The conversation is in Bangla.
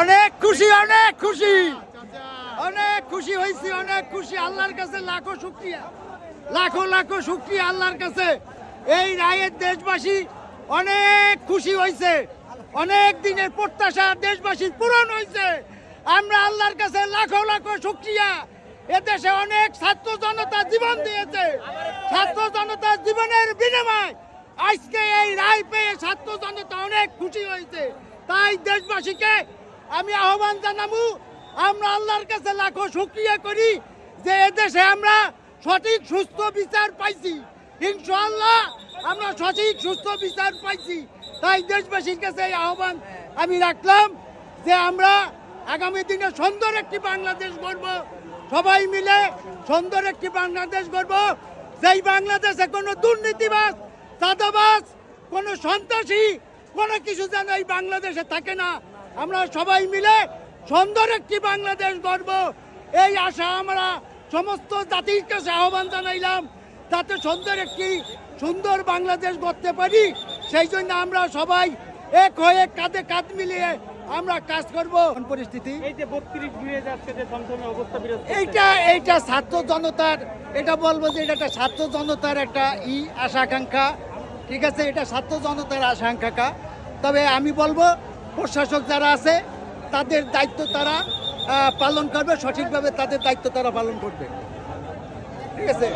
অনেক খুশি অনেক খুশি। অনেক খুশি হয়েছি, অনেক খুশি। আল্লাহর কাছে লাখো শুক্রিয়া। লাখো লাখো শুক্রিয়া আল্লাহর কাছে। এই রায়ের দেশবাসী অনেক খুশি হয়েছে। অনেক দিনের প্রত্যাশা দেশবাসীর পূরণ হয়েছে। আমরা আল্লাহর কাছে লাখো লাখো শুক্রিয়া। এদেশে অনেক ছাত্র জনতা জীবন দিয়েছে। ছাত্র জনতা জীবনের বিনিময় আজকে এই রায় পেয়ে ছাত্র জনতা অনেক খুশি হয়েছে। তাই দেশবাসীকে আমি আহ্বান জানাব, আমরা আল্লাহর কাছে লাখো শুক্রিয়া করি যে এদেশে আমরা সঠিক, সুস্থ বিচার পাইছি। ইনশাআল্লাহ আমরা সঠিক, সুস্থ বিচার পাইছি। তাই দেশবাসীর কাছে এই আহ্বান আমি রাখলাম যে আমরা আগামী দিনে সুন্দর একটি বাংলাদেশ গড়ব। সবাই মিলে সুন্দর একটি বাংলাদেশ গড়ব। যেই বাংলাদেশে কোনো দুর্নীতিবাজ, চাঁদাবাজ, কোনো সন্ত্রাসী, কোনো কিছু যেন এই বাংলাদেশে থাকে না আমরা সবাই মিলে সুন্দর একটি বাংলাদেশ গড়ব। এই আশা আমরা সমস্ত জাতির কাছে আহ্বান জানাইলাম যাতে সুন্দর একটি সুন্দর বাংলাদেশ গড়তে পারি। সেই জন্য আমরা সবাই এক হয়ে কাঁধে কাঁধ মিলিয়ে আমরা কাজ করব। পরিস্থিতি? এই যে বত্রিশ ঘিরে যাচ্ছে যে থমথমে অবস্থা বিরাজ এইটা এইটা ছাত্র জনতার এটা বলব যে এটা একটা ছাত্র জনতার একটা ই আশা আকাঙ্ক্ষা ঠিক আছে এটা ছাত্র জনতার আশা আকাঙ্ক্ষা তবে আমি বলব প্রশাসক যারা আছে তাদের দায়িত্ব তারা পালন করবে সঠিকভাবে তাদের দায়িত্ব তারা পালন করবে। ঠিক আছে?